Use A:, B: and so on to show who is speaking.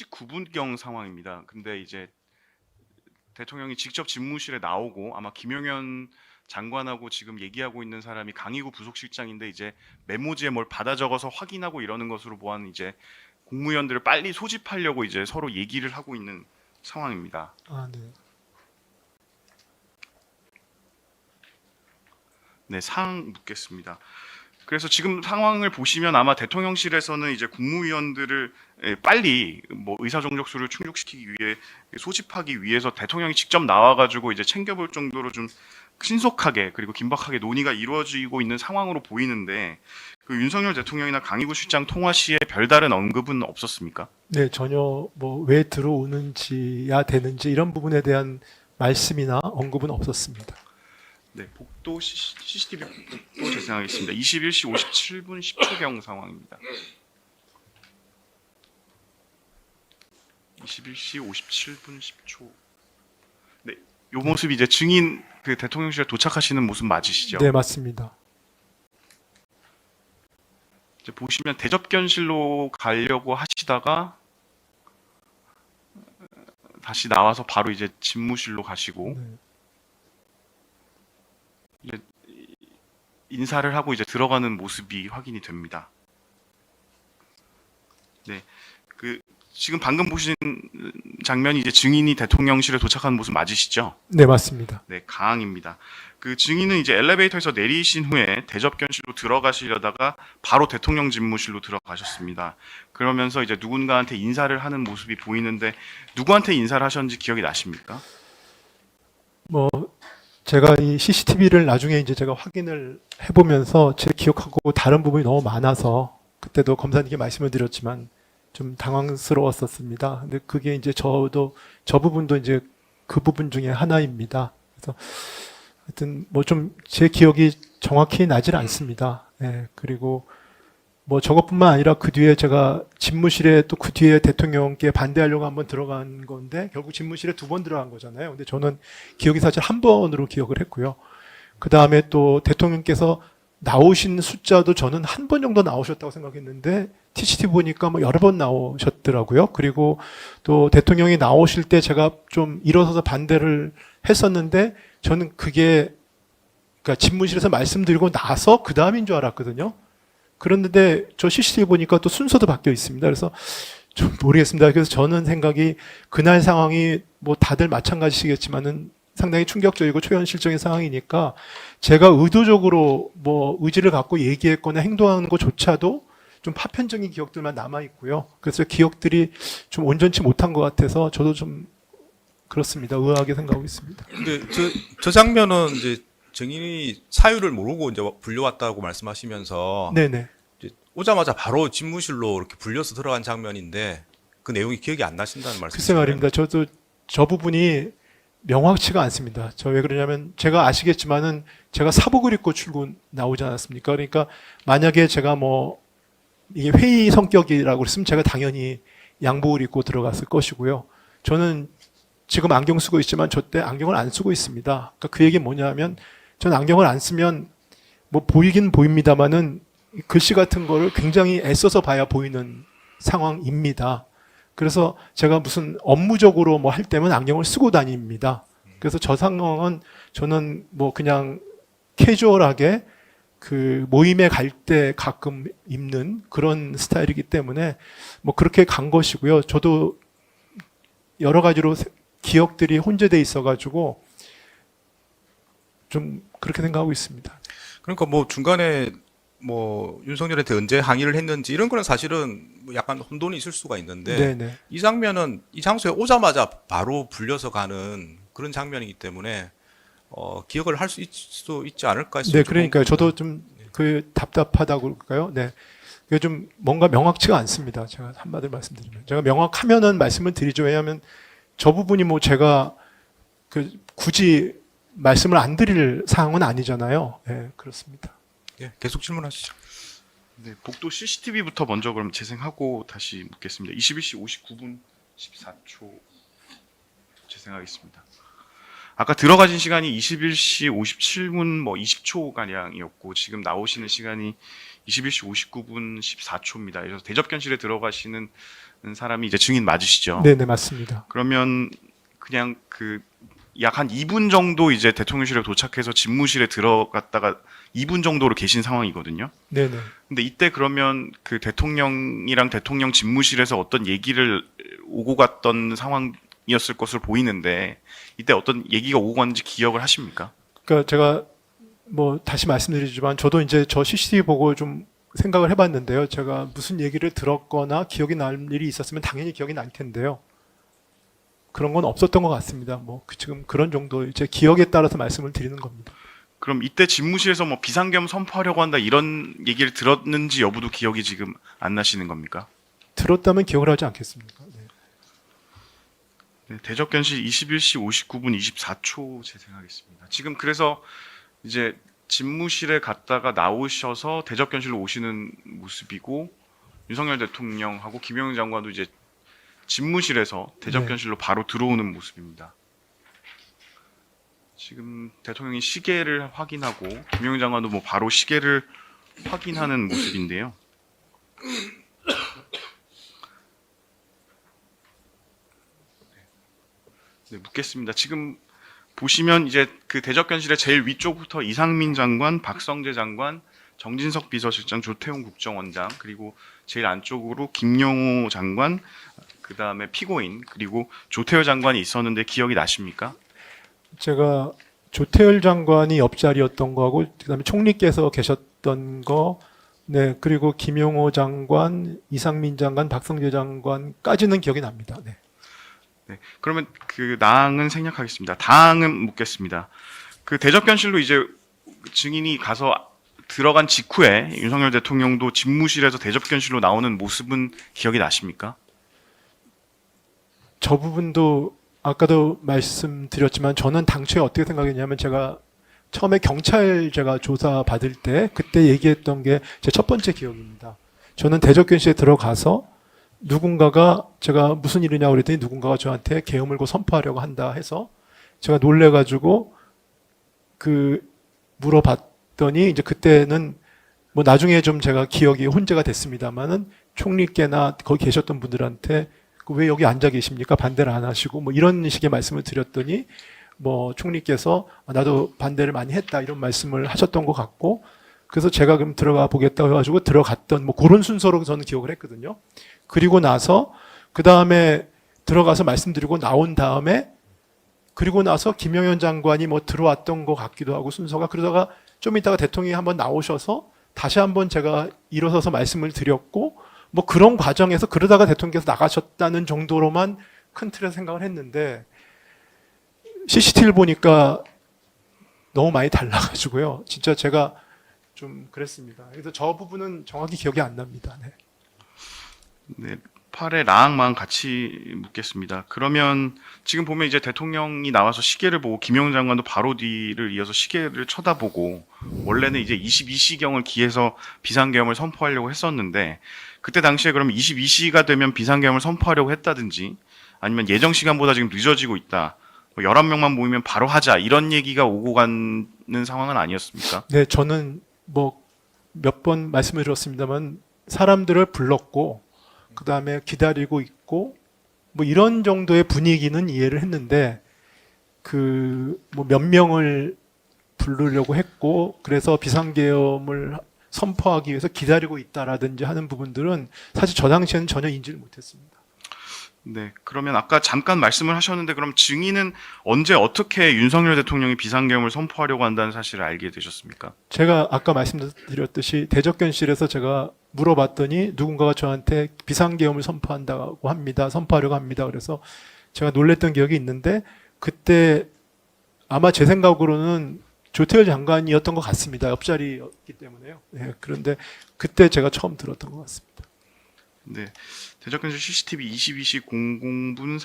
A: 19분경 상황입니다. 근데 이제 대통령이 직접 집무실에 나오고 아마 김용현 장관하고 지금 얘기하고 있는 사람이 강희구 부속실장인데 이제 메모지에 뭘 받아 적어서 확인하고 이러는 것으로 보아는 이제 국무위원들을 빨리 소집하려고 이제 서로 얘기를 하고 있는 상황입니다.
B: 아, 네.
A: 네, 사항 묻겠습니다. 그래서 지금 상황을 보시면 아마 대통령실에서는 이제 국무위원들을 예, 빨리 뭐 의사 정족수를 충족시키기 위해 소집하기 위해서 대통령이 직접 나와가지고 이제 챙겨볼 정도로 좀 신속하게 그리고 긴박하게 논의가 이루어지고 있는 상황으로 보이는데 그 윤석열 대통령이나 강희구 실장 통화 시에 별다른 언급은 없었습니까?
B: 네, 전혀 뭐 왜 들어오는지야 되는지 이런 부분에 대한 말씀이나 언급은 없었습니다.
A: 네, 복도 CCTV 복도 재생하겠습니다. 21시 57분 10초경 상황입니다. 21시 57분 10초. 네, 요 모습이 이제 증인 그 대통령실에 도착하시는 모습 맞으시죠?
B: 네, 맞습니다.
A: 이제 보시면 대접견실로 가려고 하시다가 다시 나와서 바로 이제 집무실로 가시고
B: 네.
A: 인사를 하고 이제 들어가는 모습이 확인이 됩니다. 네, 그 지금 방금 보신 장면이 이제 증인이 대통령실에 도착하는 모습 맞으시죠?
B: 네, 맞습니다.
A: 네, 가항입니다. 그 증인은 이제 엘리베이터에서 내리신 후에 대접견실로 들어가시려다가 바로 대통령 집무실로 들어가셨습니다. 그러면서 이제 누군가한테 인사를 하는 모습이 보이는데 누구한테 인사를 하셨는지 기억이 나십니까?
B: 뭐 제가 이 CCTV를 나중에 이제 제가 확인을 해보면서 제 기억하고 다른 부분이 너무 많아서 그때도 검사님께 말씀을 드렸지만 좀 당황스러웠었습니다. 근데 그게 이제 저도 저 부분도 이제 그 부분 중에 하나입니다. 그래서 하여튼 뭐 좀 제 기억이 정확히 나질 않습니다. 예, 그리고 뭐 저것뿐만 아니라 그 뒤에 제가 집무실에 또 그 뒤에 대통령께 반대하려고 한번 들어간 건데 결국 집무실에 두 번 들어간 거잖아요. 근데 저는 기억이 사실 한 번으로 기억을 했고요. 그 다음에 또 대통령께서 나오신 숫자도 저는 한 번 정도 나오셨다고 생각했는데 TCT 보니까 뭐 여러 번 나오셨더라고요. 그리고 또 대통령이 나오실 때 제가 좀 일어서서 반대를 했었는데 저는 그게 그러니까 집무실에서 말씀드리고 나서 그 다음인 줄 알았거든요. 그런데 저 CCTV 보니까 또 순서도 바뀌어 있습니다. 그래서 좀 모르겠습니다. 그래서 저는 생각이 그날 상황이 뭐 다들 마찬가지시겠지만은 상당히 충격적이고 초현실적인 상황이니까 제가 의도적으로 뭐 의지를 갖고 얘기했거나 행동하는 것조차도 좀 파편적인 기억들만 남아 있고요. 그래서 기억들이 좀 온전치 못한 것 같아서 저도 좀 그렇습니다. 의아하게 생각하고 있습니다.
C: 근데 저, 저 장면은 이제 정인이 사유를 모르고 이제 불려왔다고 말씀하시면서
B: 네네.
C: 오자마자 바로 집무실로 이렇게 불려서 들어간 장면인데 그 내용이 기억이 안 나신다는 말씀.
B: 글쎄 말입니다. 저도 저 부분이 명확치가 않습니다. 저 왜 그러냐면 제가 아시겠지만은 제가 사복을 입고 출근 나오지 않았습니까? 그러니까 만약에 제가 뭐 이게 회의 성격이라고 그랬으면 제가 당연히 양복을 입고 들어갔을 것이고요. 저는 지금 안경 쓰고 있지만 저 때 안경을 안 쓰고 있습니다. 그러니까 그 얘기 뭐냐면 저는 안경을 안 쓰면 뭐 보이긴 보입니다만은 글씨 같은 거를 굉장히 애써서 봐야 보이는 상황입니다. 그래서 제가 무슨 업무적으로 뭐 할 때면 안경을 쓰고 다닙니다. 그래서 저 상황은 저는 뭐 그냥 캐주얼하게 그 모임에 갈 때 가끔 입는 그런 스타일이기 때문에 뭐 그렇게 간 것이고요. 저도 여러 가지로 세- 기억들이 혼재돼 있어가지고 좀 그렇게 생각하고 있습니다.
C: 그러니까 뭐 중간에 뭐 윤석열한테 언제 항의를 했는지 이런 거는 사실은 뭐 약간 혼돈이 있을 수가 있는데
B: 네네.
C: 이 장면은 이 장소에 오자마자 바로 불려서 가는 그런 장면이기 때문에 어, 기억을 할 수 있지 않을까 해서
B: 네,
C: 좀
B: 그러니까요. 저도
C: 궁금해요.
B: 좀그 답답하다고 그럴까요? 네. 그게 좀 뭔가 명확치가 않습니다. 제가 한마디로 말씀드리면. 제가 명확하면은 말씀을 드리죠. 왜냐하면 저 부분이 뭐 제가 그 굳이 말씀을 안 드릴 사항은 아니잖아요. 네, 그렇습니다.
C: 예, 계속 질문하시죠.
A: 네, 복도 CCTV부터 먼저 그럼 재생하고 다시 묻겠습니다. 21시 59분 14초 재생하겠습니다. 아까 들어가신 시간이 21시 57분 뭐 20초 가량이었고 지금 나오시는 시간이 21시 59분 14초입니다. 그래서 대접견실에 들어가시는 사람이 이제 증인 맞으시죠?
B: 네, 네, 맞습니다.
A: 그러면 그냥 그 약 한 2분 정도 이제 대통령실에 도착해서 집무실에 들어갔다가 2분 정도로 계신 상황이거든요.
B: 네, 네.
A: 근데 이때 그러면 그 대통령이랑 대통령 집무실에서 어떤 얘기를 오고 갔던 상황이었을 것으로 보이는데 이때 어떤 얘기가 오고 갔는지 기억을 하십니까?
B: 그러니까 제가 뭐 다시 말씀드리지만 저도 이제 저 CCTV 보고 좀 생각을 해봤는데요. 제가 무슨 얘기를 들었거나 기억이 날 일이 있었으면 당연히 기억이 날 텐데요. 그런 건 없었던 것 같습니다. 뭐 그- 지금 그런 정도 이제 기억에 따라서 말씀을 드리는 겁니다.
A: 그럼 이때 집무실에서 뭐 비상계엄 선포하려고 한다 이런 얘기를 들었는지 여부도 기억이 지금 안 나시는 겁니까?
B: 들었다면 기억을 하지 않겠습니까? 네.
A: 네, 대접견실 21시 59분 24초 재생하겠습니다. 지금 그래서 이제 집무실에 갔다가 나오셔서 대접견실로 오시는 모습이고 윤석열 대통령하고 김영현 장관도 이제 집무실에서 대접견실로 바로 들어오는 모습입니다. 지금 대통령이 시계를 확인하고 김영현 장관도 뭐 바로 시계를 확인하는 모습인데요. 네, 묻겠습니다. 지금 보시면 이제 그 대접견실의 제일 위쪽부터 이상민 장관, 박성재 장관, 정진석 비서실장, 조태용 국정원장 그리고 제일 안쪽으로 김용호 장관, 그 다음에 피고인 그리고 조태열 장관이 있었는데 기억이 나십니까?
B: 제가 조태열 장관이 옆자리였던 거하고 그다음에 총리께서 계셨던 거, 네 그리고 김용호 장관, 이상민 장관, 박성재 장관까지는 기억이 납니다. 네.
A: 네, 그러면 그 나항은 생략하겠습니다. 다항은 묻겠습니다. 그 대접견실로 이제 증인이 가서 들어간 직후에 윤석열 대통령도 집무실에서 대접견실로 나오는 모습은 기억이 나십니까?
B: 저 부분도 아까도 말씀드렸지만 저는 당초에 어떻게 생각했냐면 제가 처음에 경찰 제가 조사 받을 때 그때 얘기했던 게 제 첫 번째 기억입니다. 저는 대적견실에 들어가서 누군가가 제가 무슨 일이냐고 그랬더니 누군가가 저한테 계엄을고 선포하려고 한다 해서 제가 놀래가지고 그 물어봤 더니 이제 그때는 뭐 나중에 좀 제가 기억이 혼재가 됐습니다만은 총리께나 거기 계셨던 분들한테 그왜 여기 앉아 계십니까? 반대를 안 하시고 뭐 이런 식의 말씀을 드렸더니 뭐 총리께서 아, 나도 반대를 많이 했다 이런 말씀을 하셨던 것 같고 그래서 제가 그럼 들어가 보겠다고 해가지고 들어갔던 뭐 그런 순서로 저는 기억을 했거든요. 그리고 나서 그 다음에 들어가서 말씀드리고 나온 다음에 그리고 나서 김영현 장관이 뭐 들어왔던 것 같기도 하고 순서가 그러다가 좀 이따가 대통령이 한번 나오셔서 다시 한번 제가 일어서서 말씀을 드렸고 뭐 그런 과정에서 그러다가 대통령께서 나가셨다는 정도로만 큰 틀에서 생각을 했는데 CCTV를 보니까 너무 많이 달라가지고요. 진짜 제가 좀 그랬습니다. 그래서 저 부분은 정확히 기억이 안 납니다. 네.
A: 네, 8의 라항만 같이 묻겠습니다. 그러면 지금 보면 이제 대통령이 나와서 시계를 보고 김영 장관도 바로 뒤를 이어서 시계를 쳐다보고 원래는 이제 22시경을 기해서 비상계엄을 선포하려고 했었는데 그때 당시에 그럼 22시가 되면 비상계엄을 선포하려고 했다든지 아니면 예정 시간보다 지금 늦어지고 있다. 뭐 11명만 모이면 바로 하자. 이런 얘기가 오고 가는 상황은 아니었습니까?
B: 네, 저는 뭐 몇 번 말씀을 드렸습니다만 사람들을 불렀고 그 다음에 기다리고 있고 뭐 이런 정도의 분위기는 이해를 했는데 그 뭐 몇 명을 부르려고 했고 그래서 비상계엄을 선포하기 위해서 기다리고 있다라든지 하는 부분들은 사실 저 당시에는 전혀 인지를 못했습니다.
A: 네. 그러면 아까 잠깐 말씀을 하셨는데 그럼 증인은 언제 어떻게 윤석열 대통령이 비상계엄을 선포하려고 한다는 사실을 알게 되셨습니까?
B: 제가 아까 말씀드렸듯이 대적견실에서 제가 물어봤더니 누군가가 저한테 비상계엄을 선포한다고 합니다. 선포하려고 합니다. 그래서 제가 놀랬던 기억이 있는데 그때 아마 제 생각으로는 조태열 장관이었던 것 같습니다. 옆자리였기 때문에요. 네, 그런데 그때 제가 처음 들었던 것 같습니다.
A: 네. 대적견실 CCTV 22시 00분